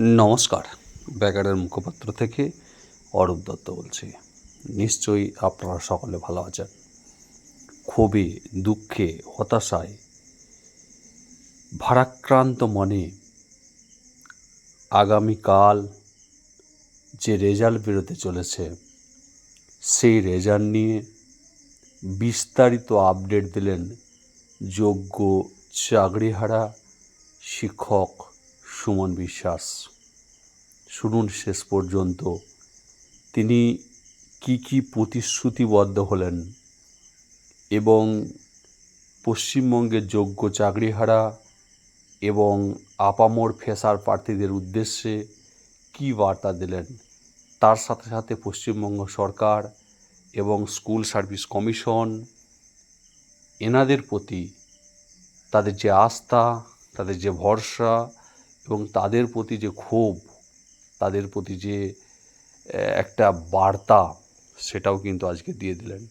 নমস্কার। ব্যাগারের মুখপাত্র থেকে অরূপ দত্ত বলছি। নিশ্চয়ই আপনারা সকলে ভালো আছেন। ক্ষোভে দুঃখে, হতাশায়, ভারাক্রান্ত মনে আগামীকাল যে রেজাল্ট বেরোতে চলেছে, সেই রেজাল্ট নিয়ে বিস্তারিত আপডেট দিলেন যোগ্য চাকরিহারা শিক্ষক সুমন বিশ্বাস। শুনুন শেষ পর্যন্ত, তিনি কি কি প্রতিশ্রুতিবদ্ধ হলেন এবং পশ্চিমবঙ্গের যোগ্য চাকরিহারা এবং আপামর ফেসার প্রার্থীদের উদ্দেশ্যে কী বার্তা দিলেন? তার সাথে সাথে পশ্চিমবঙ্গ সরকার এবং স্কুল সার্ভিস কমিশন, এনাদের প্রতি তাদের যে আস্থা, তাদের যে ভরসা এবং তাদের প্রতি যে ক্ষোভ, তাদের প্রতি যে একটা বার্তা, সেটাও কিন্তু আজকে দিয়ে দিলেন।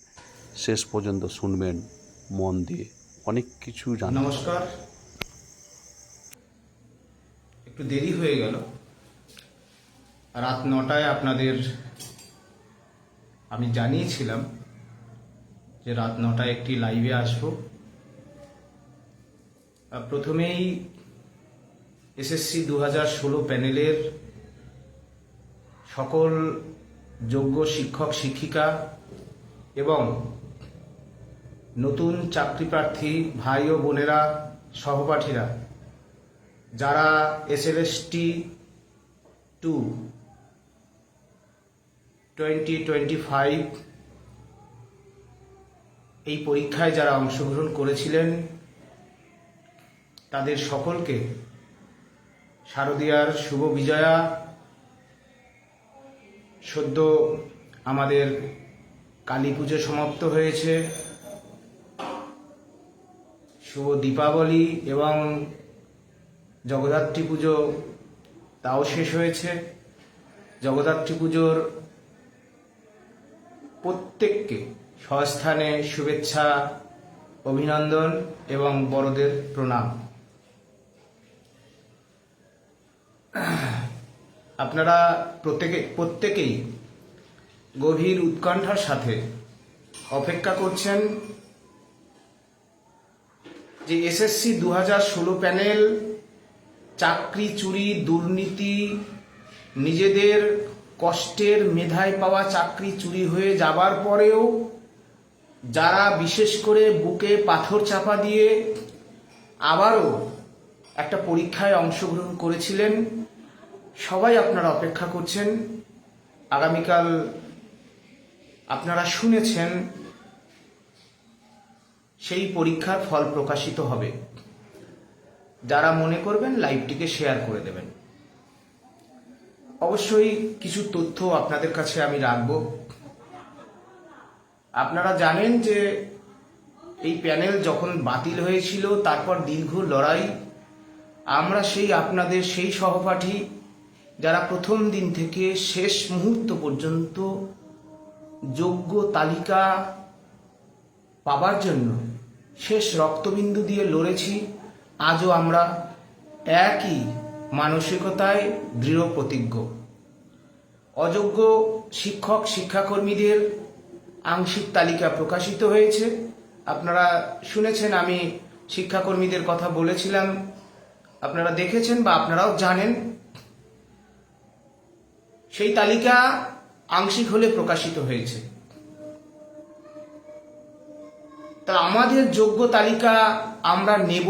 শেষ পর্যন্ত শুনবেন, মন দিয়ে। অনেক কিছু জান নমস্কার। একটু দেরি হয়ে গেল। রাত নটায় আপনাদের আমি জানিয়েছিলাম যে রাত নটায় একটি লাইভে আসব। প্রথমেই এসএসসি দু হাজার ষোলো প্যানেলের সকল যোগ্য শিক্ষক, শিক্ষিকা এবং নতুন চাকরি প্রার্থী ভাই ও বোনেরা, সহপাঠীরা, যারা S L S T two twenty twenty five এই পরীক্ষায় যারা অংশগ্রহণ করেছিলেন, তাদের সকলকে শারদীয়ার শুভ বিজয়া। সদ্য আমাদের কালী পুজো সমাপ্ত হয়েছে। শুভ দীপাবলি এবং জগদ্ধাত্রী পুজো তাও শেষ হয়েছে। জগদ্ধাত্রী পুজোর প্রত্যেককে স্বস্থানে শুভেচ্ছা, অভিনন্দন এবং বড়দের প্রণাম। আপনারা প্রত্যেকে প্রত্যেকেই গভীর উৎকণ্ঠার সাথে অপেক্ষা করছেন যে এসএসসি দু হাজার ষোলো প্যানেল, চাকরি, চুরি, দুর্নীতি, নিজেদের কষ্টের মেধায় পাওয়া চাকরি, চুরি হয়ে যাবার পরেও যারা বিশেষ করে বুকে পাথর চাপা দিয়ে আবারও একটা পরীক্ষায় অংশগ্রহণ করেছিলেন সবাই আপনারা অপেক্ষা করছেন। আগামীকাল আপনারা শুনেছেন, সেই পরীক্ষার ফল প্রকাশিত হবে। যারা মনে করবেন, লাইভটিকে শেয়ার করে দেবেন। অবশ্যই কিছু তথ্য আপনাদের কাছে আমি রাখব। আপনারা জানেন যে এই প্যানেল যখন বাতিল হয়েছিল, তারপর দীর্ঘ লড়াই, আমরা সেই আপনাদের সেই সহপাঠী যারা প্রথম দিন থেকে শেষ মুহূর্ত পর্যন্ত যোগ্য তালিকা পাবার জন্য শেষ রক্তবিন্দু দিয়ে লড়েছি, আজও আমরা একই মানসিকতায় দৃঢ় প্রতিজ্ঞ। অযোগ্য শিক্ষক, শিক্ষাকর্মীদের আংশিক তালিকা প্রকাশিত হয়েছে। আপনারা শুনেছেন, আমি শিক্ষাকর্মীদের কথা বলেছিলাম। আপনারা দেখেছেন বা আপনারাও জানেন সেই তালিকা আংশিক হলে প্রকাশিত হয়েছে। তা আমাদের যোগ্য তালিকা আমরা নেব।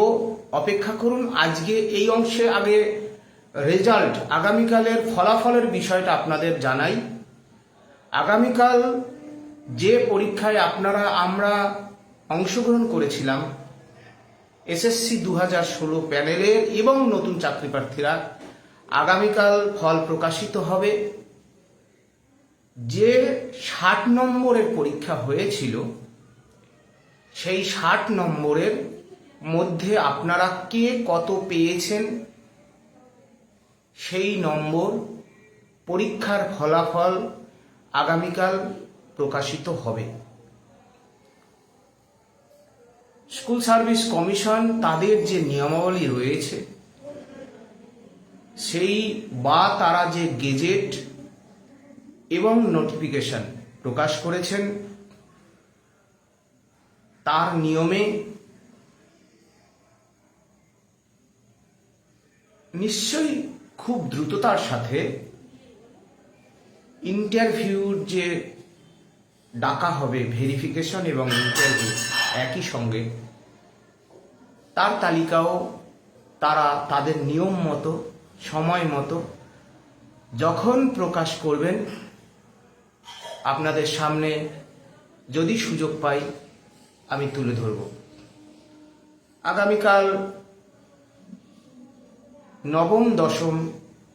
অপেক্ষা করুন, আজকে এই অংশে আগে রেজাল্ট আগামীকালের ফলাফলের বিষয়টা আপনাদের জানাই। আগামীকাল যে পরীক্ষায় আপনারা, আমরা অংশগ্রহণ করেছিলাম, এসএসসি দু হাজার ষোলো প্যানেলের এবং নতুন চাকরি প্রার্থীরা আগামীকাল ফল প্রকাশিত হবে। যে ষাট নম্বরের পরীক্ষা হয়েছিল, সেই ষাট নম্বরের মধ্যে আপনারা কে কত পেয়েছেন? সেই নম্বর পরীক্ষার ফলাফল আগামীকাল প্রকাশিত হবে। স্কুল সার্ভিস কমিশন তাদের যে নিয়মাবলী রয়েছে সেই বা তারা যে গেজেট এবং নোটিফিকেশন প্রকাশ করেছেন, তার নিয়মে নিশ্চয়ই খুব দ্রুততার সাথে ইন্টারভিউর যে ডাকা হবে ভেরিফিকেশন এবং ইন্টারভিউ একই সঙ্গে, তার তালিকাও তারা তাদের নিয়ম মতো সময় মতো যখন প্রকাশ করবেন, আপনাদের সামনে যদি সুযোগ পাই, আমি তুলে ধরব। আগামীকাল নবম, দশম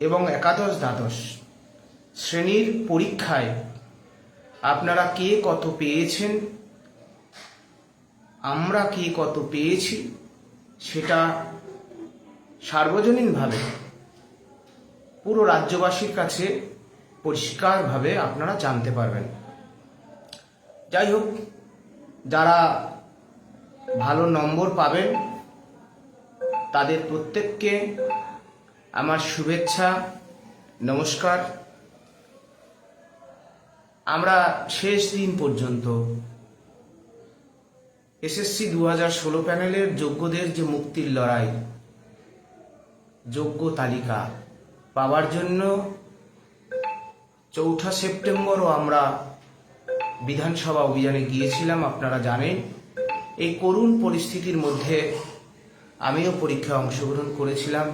এবং একাদশ দ্বাদশ শ্রেণির পরীক্ষায় আপনারা কে কত পেয়েছেন, আমরা কে কত পেয়েছি, সেটা সার্বজনীনভাবে পুরো রাজ্যবাসীর কাছে পরিষ্কারভাবে আপনারা জানতে পারবেন। যাই হোক, যারা ভালো নম্বর পাবেন, তাদের প্রত্যেককে আমার শুভেচ্ছা, নমস্কার। আমরা শেষ দিন পর্যন্ত এসএসসি দু হাজার ষোলো প্যানেলের যোগ্যদের যে মুক্তির লড়াই, যোগ্য তালিকা পাওয়ার জন্য চৌঠা সেপ্টেম্বরও আমরা বিধানসভা অভিযানে গিয়েছিলাম, আপনারা জানেন। এই করুণ পরিস্থিতির মধ্যে আমিও পরীক্ষায় অংশগ্রহণ করেছিলাম।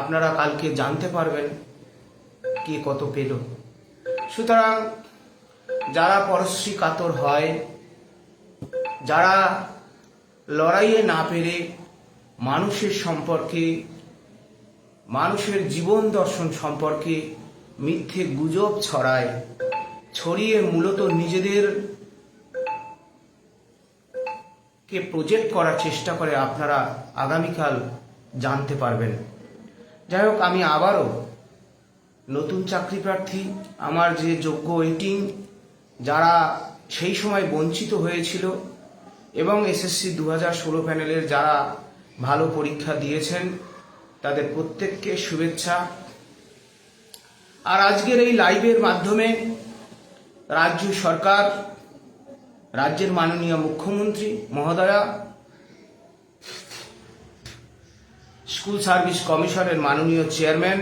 আপনারা কালকে জানতে পারবেন কে কত পেল। সুতরাং যারা পরশ্রী কাতর হয়, যারা লড়াইয়ে না পেরে মানুষের সম্পর্কে মানুষের জীবন দর্শন সম্পর্কে মিথ্যে গুজব ছড়ায়, ছড়িয়ে মূলত নিজেদের কে প্রজেক্ট করার চেষ্টা করে আপনারা আগামীকাল জানতে পারবেন। যাই হোক, আমি আবারও নতুন চাকরি প্রার্থী, আমার যে যোগ্য ওয়েটিং যারা সেই সময় বঞ্চিত হয়েছিল এবং এসএসসি দু হাজার ষোলো প্যানেলের যারা ভালো পরীক্ষা দিয়েছেন তাদের প্রত্যেককে শুভেচ্ছা। আর আজকের এই লাইভের মাধ্যমে রাজ্য সরকার, রাজ্যের মাননীয় মুখ্যমন্ত্রী মহোদয়া, স্কুল সার্ভিস কমিশনের মাননীয় চেয়ারম্যান,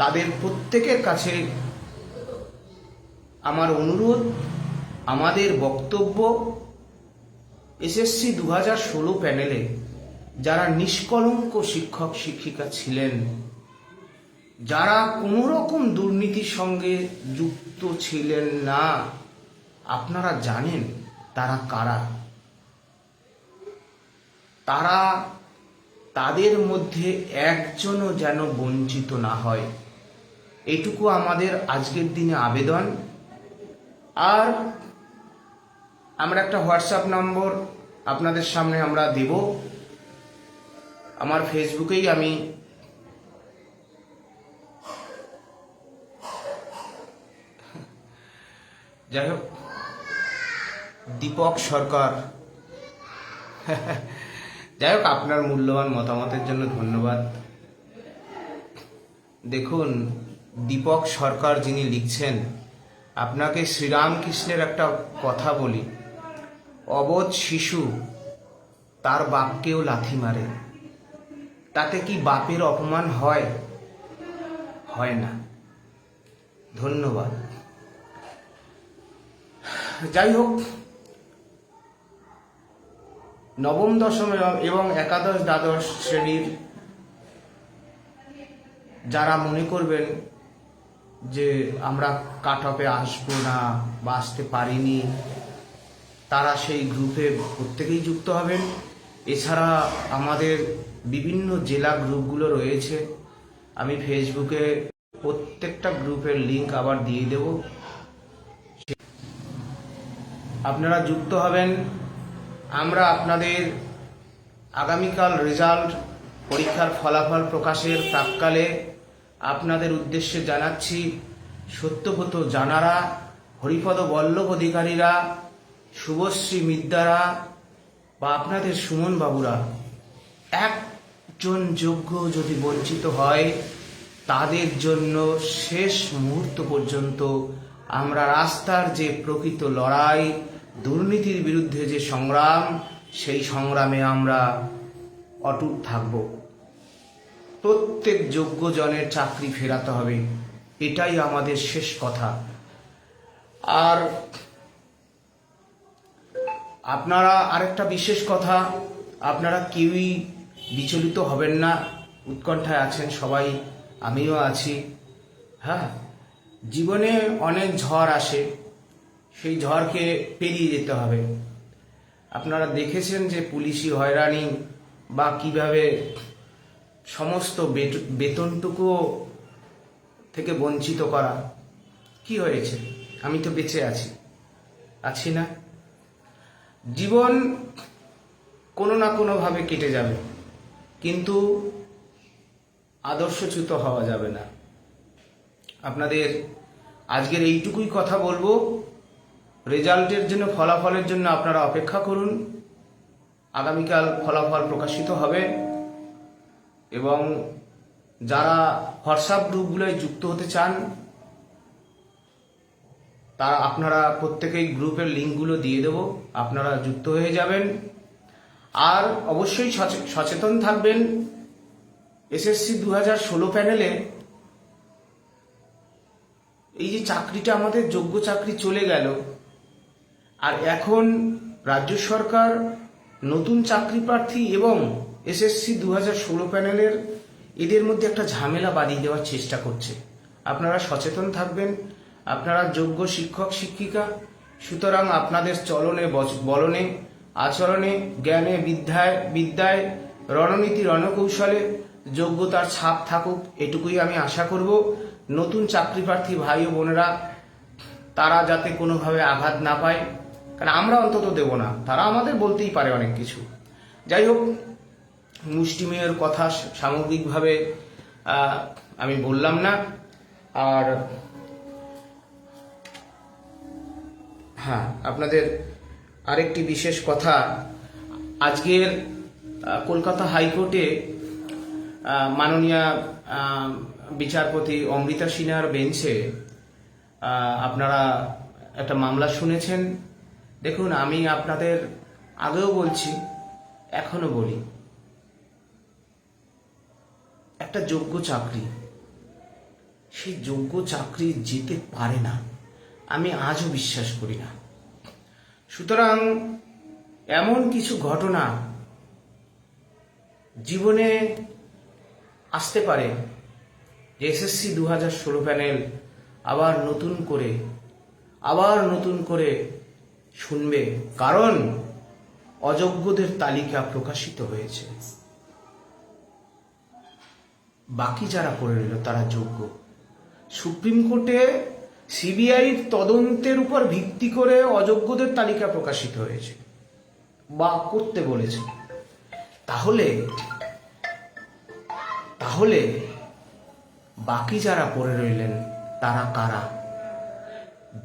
তাদের প্রত্যেকের কাছে আমার অনুরোধ, আমাদের বক্তব্য এসএসসি দু হাজার ষোলো প্যানেলে যারা নিষ্কলঙ্ক শিক্ষক শিক্ষিকা ছিলেন, যারা কোনো রকম দুর্নীতির সঙ্গে যুক্ত ছিলেন না, আপনারা জানেন তারা কারা? তারা তাদের মধ্যে একজনও যেন বঞ্চিত না হয়। এটুকু আমাদের আজকের দিনে আবেদন। আর আমরা একটা হোয়াটসঅ্যাপ নম্বর আপনাদের সামনে আমরা দেব। আমার ফেসবুকেই আমি যাই হোক, দীপক সরকার। যাই হোক, আপনার মূল্যবান মতামতের জন্য ধন্যবাদ। দেখুন, দীপক সরকার যিনি লিখছেন, আপনাকে শ্রীরামকৃষ্ণের একটা কথা বলি। অবোধ শিশু তার বাপকেও লাথি মারে। তাতে কি বাপের অপমান হয়? হয় না। ধন্যবাদ। যাই হোক, নবম দশম এবং- একাদশ দ্বাদশ শ্রেণির যারা মনে করবেন যে আমরা কাট অফে আসব না বা আসতে পারিনি, তারা সেই গ্রুপে প্রত্যেকেই যুক্ত হবেন। এছাড়া আমাদের বিভিন্ন জেলা গ্রুপগুলো রয়েছে। আমি ফেসবুকে প্রত্যেকটা গ্রুপের লিংক আবার দিয়ে দেব। আপনারা যুক্ত হবেন। আমরা আপনাদের আগামীকাল রেজাল্ট পরীক্ষার ফলাফল প্রকাশের প্রাককালে আপনাদের উদ্দেশ্যে জানাচ্ছি সত্যব্রত জানারা, হরিপদ বল্লভ অধিকারীরা, শুভশ্রী মিদ্যারা বা আপনাদের সুমন বাবুরা একজন যোগ্য যদি বঞ্চিত হয়, তাদের জন্য শেষ মুহূর্ত পর্যন্ত আমরা রাস্তার যে প্রকৃত লড়াই, দুর্নীতির বিরুদ্ধে যে সংগ্রাম, সেই সংগ্রামে আমরা অটুট থাকব। প্রত্যেক যোগ্য জনের চাকরি ফেরাতে হবে, এটাই আমাদের শেষ কথা। আর আপনারা আরেকটা বিশেষ কথা, আপনারা কেউই বিচলিত হবেন না। উৎকণ্ঠায় আছেন সবাই, আমিও আছি। হ্যাঁ জীবনে অনেক ঝড় আসে, সেই ঝড়কে পেরিয়ে যেতে হবে। আপনারা দেখেছেন যে পুলিশি হয়রানি বা কীভাবে সমস্ত বেত- বেতনটুকু থেকে বঞ্চিত করা। কি হয়েছে? আমি তো বেঁচে আছি। আছি না। জীবন কোনো না কোনোভাবে কেটে যাবে। কিন্তু আদর্শচ্যুত হওয়া যাবে না। আপনাদের আজকের এইটুকুই কথা বলব। রেজাল্টের জন্য, ফলাফলের জন্য আপনারা অপেক্ষা করুন। আগামীকাল ফলাফল প্রকাশিত হবে এবং যারা হোয়াটসঅ্যাপ গ্রুপগুলোয় যুক্ত হতে চান, তারা আপনারা প্রত্যেকেই গ্রুপের লিঙ্কগুলো দিয়ে দেবো। আপনারা যুক্ত হয়ে যাবেন। আর অবশ্যই সচে- সচেতন থাকবেন এসএসসি দু হাজার ষোলো প্যানেলে। এই যে চাকরিটা আমাদের যোগ্য চাকরি চলে গেল, আর এখন রাজ্য সরকার নতুন চাকরি প্রার্থী এবং এসএসসি দু হাজার ষোলো প্যানেলের এদের মধ্যে একটা ঝামেলা বাড়িয়ে দেওয়ার চেষ্টা করছে। আপনারা সচেতন থাকবেন, আপনারা যোগ্য শিক্ষক, শিক্ষিকা, সুতরাং আপনাদের চলনে বলনে আচরণে, জ্ঞানে, বিদ্যায় বিদ্যায়, রণনীতি, রণকৌশলে যোগ্যতার ছাপ থাকুক, এটুকুই আমি আশা করব। নতুন চাকরি প্রার্থী ভাই ও বোনেরা, তারা যাতে কোনোভাবে আঘাত না পায়, কারণ আমরা অন্তত দেব না, তারা আমাদের বলতেই পারে অনেক কিছু। যাই হোক, মুষ্টিমেয়ের কথা সামগ্রিকভাবে আমি বললাম না, আর হ্যাঁ আপনাদের আরেকটি বিশেষ কথা। আজকের কলকাতা হাইকোর্টে মাননীয় বিচারপতি অমৃতা সিনহার বেঞ্চে আপনারা একটা মামলা শুনেছেন। দেখুন, আমি আপনাদের আগেও বলছি, এখনও বলি। একটা যোগ্য চাকরি, সেই যোগ্য চাকরি যেতে পারে না। আমি আজও বিশ্বাস করি না। সুতরাং এমন কিছু ঘটনা জীবনে আসতে পারে, যে এসএসসি দু হাজার ষোলো প্যানেল আবার নতুন করে, আবার নতুন করে শুনবে, কারণ অযোগ্যদের তালিকা প্রকাশিত হয়েছে। বাকি যারা করে রইল তারা যোগ্য। সুপ্রিম কোর্টে সিবিআই তদন্তের উপর ভিত্তি করে অযোগ্যদের তালিকা প্রকাশিত হয়েছে। বা করতে বলেছে। তাহলে তাহলে বাকি যারা পড়ে রইলেন, তারা কারা?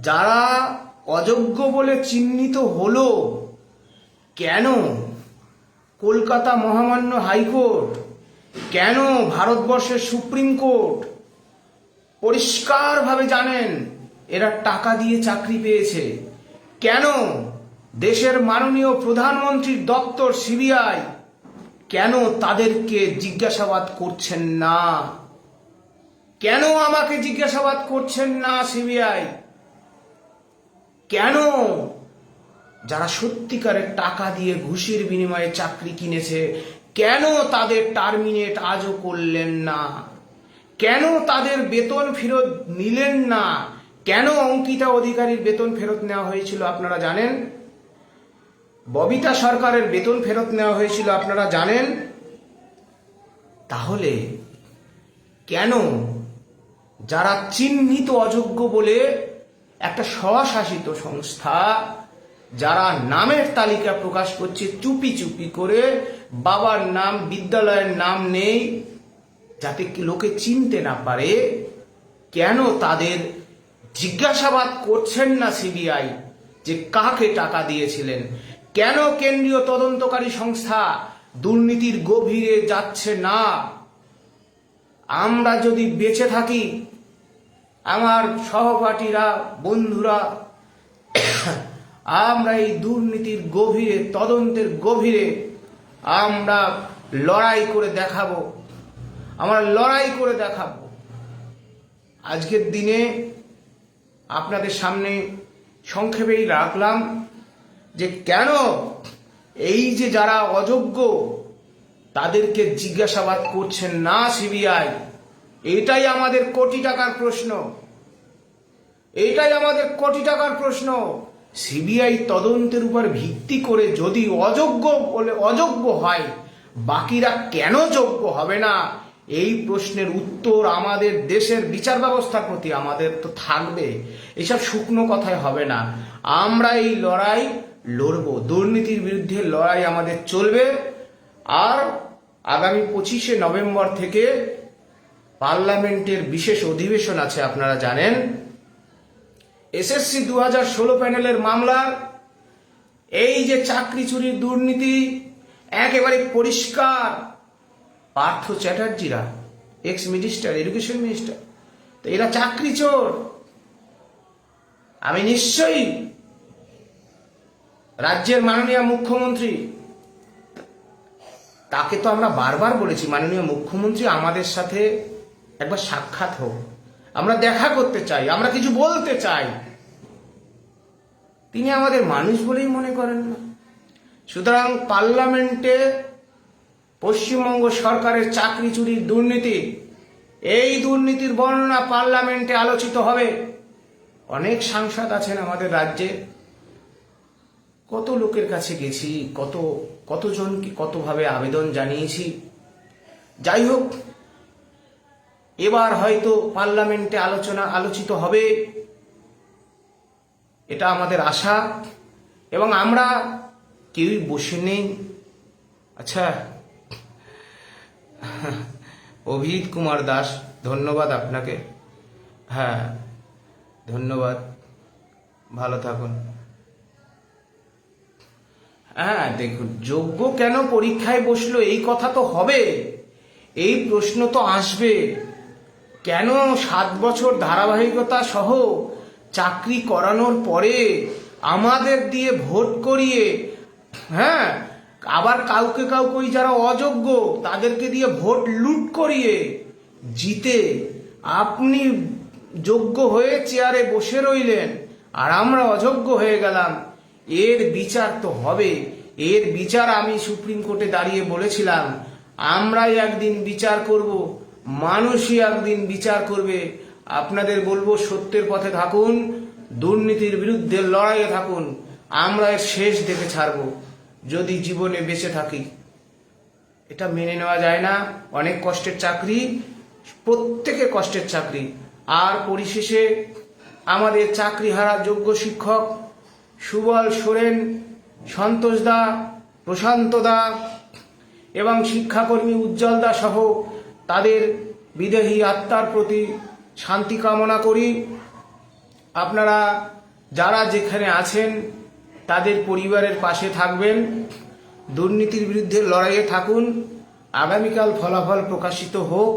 যারা অযোগ্য বলে চিহ্নিত হলো, কেন কলকাতা মহামান্য হাইকোর্ট, কেন ভারতবর্ষের সুপ্রিম কোর্ট পরিষ্কারভাবে জানেন, এরা টাকা দিয়ে চাকরি পেয়েছে। কেন? দেশের মাননীয় প্রধানমন্ত্রীর দপ্তর সিবিআই কেন তাদেরকে জিজ্ঞাসাবাদ করছেন না? কেন আমাকে জিজ্ঞাসাবাদ করছেন না সিবিআই? কেন? যারা সত্যিকারের টাকা দিয়ে ঘুষির বিনিময়ে চাকরি কিনেছে, কেন তাদের টার্মিনেট আজও করলেন না? কেন তাদের বেতন ফেরত নিলেন না? কেন অঙ্কিতা অধিকারীর বেতন ফেরত নেওয়া হয়েছিল আপনারা জানেন? ববিতা সরকারের বেতন ফেরত নেওয়া হয়েছিল আপনারা জানেন? তাহলে কেন যারা চিহ্নিত অযোগ্য বলে একটা স্বশাসিত সংস্থা, যারা নামের তালিকা প্রকাশ করছে চুপি চুপি করে, বাবার নাম, বিদ্যালয়ের নাম নেই যাতে লোকে চিনতে না পারে কেন তাদের জিজ্ঞাসাবাদ করছেন না সিবিআই যে কাকে টাকা দিয়েছিলেন? কেন কেন্দ্রীয় তদন্তকারী সংস্থা দুর্নীতির গভীরে যাচ্ছে না? আমরা যদি বেঁচে থাকি, আমার সহপাঠীরা, বন্ধুরা, আমরা এই দুর্নীতির গভীরে, তদন্তের গভীরে আমরা লড়াই করে দেখাবো। আমরা লড়াই করে দেখাবো। আজকের দিনে আপনাদের সামনে সংক্ষেপেই রাখলাম যে কেন এই যে যারা অযোগ্য, তাদেরকে জিজ্ঞাসাবাদ করছেন না সিবিআই। এটাই আমাদের কোটি টাকার প্রশ্ন। এইটাই আমাদের কোটি টাকার প্রশ্ন। সিবিআই তদন্তের উপর ভিত্তি করে যদি অযোগ্য বলে অযোগ্য হয়, বাকিরা কেন যোগ্য হবে না? এই প্রশ্নের উত্তর আমাদের দেশের বিচার ব্যবস্থার প্রতি আমাদের তো থাকবে। এসব শুকনো কথায় হবে না। আমরা এই লড়াই লড়ব। দুর্নীতির বিরুদ্ধে লড়াই আমাদের চলবে। আর আগামী পঁচিশে নভেম্বর থেকে পার্লামেন্টের বিশেষ অধিবেশন আছে, আপনারা জানেন। এসএসসি দু হাজার ষোলো প্যানেলের মামলার এই যে চাকরি চুরির দুর্নীতি, একেবারে পরিষ্কার পার্থ চ্যাটার্জিরা এক্স মিনিস্টার এডুকেশন মিনিস্টার তো এরা চাকরি চোর। আমি নিশ্চয়ই রাজ্যের মাননীয় মুখ্যমন্ত্রী, তাকে তো আমরা বারবার বলেছি, মাননীয় মুখ্যমন্ত্রী আমাদের সাথে একবার সাক্ষাৎ হোক। আমরা দেখা করতে চাই, আমরা কিছু বলতে চাই। তিনি আমাদের মানুষ বলেই মনে করেন না। সুতরাং পার্লামেন্টে পশ্চিমবঙ্গ সরকারের চাকরি চুরির দুর্নীতি, এই দুর্নীতির বর্ণনা পার্লামেন্টে আলোচিত হবে। অনেক সাংসদ আছেন আমাদের রাজ্যে। কত লোকের কাছে গেছি, কত, কতজন কতজনকে কতভাবে আবেদন জানিয়েছি। যাই হোক, এবার হয়তো পার্লামেন্টে আলোচনা আলোচিত হবে। এটা আমাদের আশা। এবং আমরা কেউই বসে নেই। আচ্ছা অভিজিৎ কুমার দাস, ধন্যবাদ আপনাকে। হ্যাঁ ধন্যবাদ। ভালো থাকুন। হ্যাঁ দেখুন, যোগ্য কেন পরীক্ষায় বসল? এই কথা তো হবে। এই প্রশ্ন তো আসবে। কেন সাত বছর ধারাবাহিকতা সহ চাকরি করানোর পরে আমাদের দিয়ে ভোট করিয়ে হ্যাঁ আবার কাউকে কাউকে ওই যারা অযোগ্য, তাদেরকে দিয়ে ভোট লুট করিয়ে জিতে আপনি যোগ্য হয়ে চেয়ারে বসে রইলেন আর আমরা অযোগ্য হয়ে গেলাম। এর বিচার তো হবে। এর বিচার আমি সুপ্রিম কোর্টে দাঁড়িয়ে বলেছিলাম। আমরাই একদিন বিচার করব, মানুষই একদিন বিচার করবে। আপনাদের বলব সত্যের পথে থাকুন, দুর্নীতির বিরুদ্ধে লড়াইয়ে থাকুন। আমরা এর শেষ দেখে ছাড়বো। যদি জীবনে বেঁচে থাকি, এটা মেনে নেওয়া যায় না। অনেক কষ্টের চাকরি প্রত্যেকে কষ্টের চাকরি। আর পরিশেষে আমাদের চাকরি হারা যোগ্য শিক্ষক সুবল সোরেন, সন্তোষ দা, প্রশান্ত দা এবং শিক্ষাকর্মী উজ্জ্বল দা সহ তাদের বিদেহী আত্মার প্রতি শান্তি কামনা করি। আপনারা যারা যেখানে আছেন তাদের পরিবারের পাশে থাকবেন, দুর্নীতির বিরুদ্ধে লড়াইয়ে থাকুন, আগামীকাল ফলাফল প্রকাশিত হোক,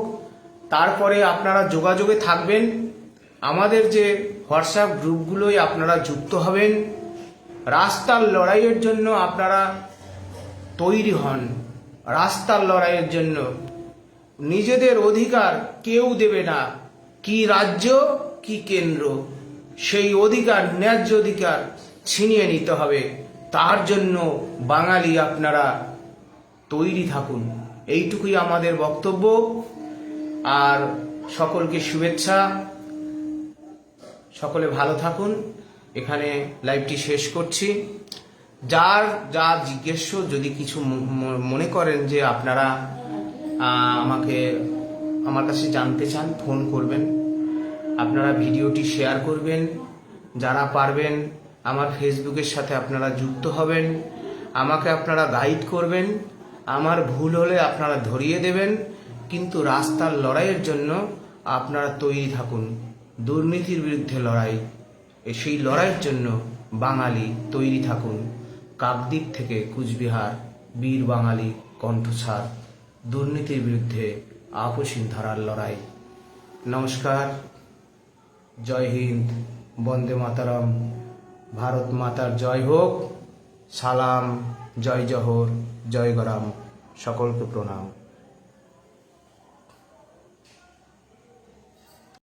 তারপরে আপনারা যোগাযোগে থাকবেন, আমাদের যে হোয়াটসঅ্যাপ গ্রুপগুলোয় আপনারা যুক্ত হবেন, রাস্তার লড়াইয়ের জন্য আপনারা তৈরি হন, রাস্তার লড়াইয়ের জন্য। নিজেদের অধিকার কেউ দেবে না, কি রাজ্য, কি কেন্দ্র। সেই অধিকার, ন্যায্য অধিকার ছিনিয়ে নিতে হবে। তার জন্য বাঙালি আপনারা তৈরি থাকুন। এইটুকুই আমাদের বক্তব্য। আর সকলকে শুভেচ্ছা। সকলে ভালো থাকুন। এখানে লাইভটি শেষ করছি। যার যা জিজ্ঞেস যদি কিছু মনে করেন যে আপনারা আমাকে, আমার কাছে জানতে চান, ফোন করবেন। আপনারা ভিডিওটি শেয়ার করবেন। যারা পারবেন আমার ফেসবুকের সাথে আপনারা যুক্ত হবেন, আমাকে আপনারা গাইড করবেন, আমার ভুল হলে আপনারা ধরিয়ে দেবেন, কিন্তু রাস্তার লড়াইয়ের জন্য আপনারা তৈরি থাকুন। দুর্নীতির বিরুদ্ধে লড়াই সেই লড়াইয়ের জন্য বাঙালি তৈরি থাকুন। কাকদ্বীপ থেকে কুচবিহার, বীর বাঙালি কণ্ঠস্বার দুর্নীতির বিরুদ্ধে আপসীন ধারার লড়াই। নমস্কার, জয় হিন্দ, বন্দে মাতারম। ভারত মাতার জয় হোক। সালাম জয় জহর জয় গরাম। সকলকে প্রণাম।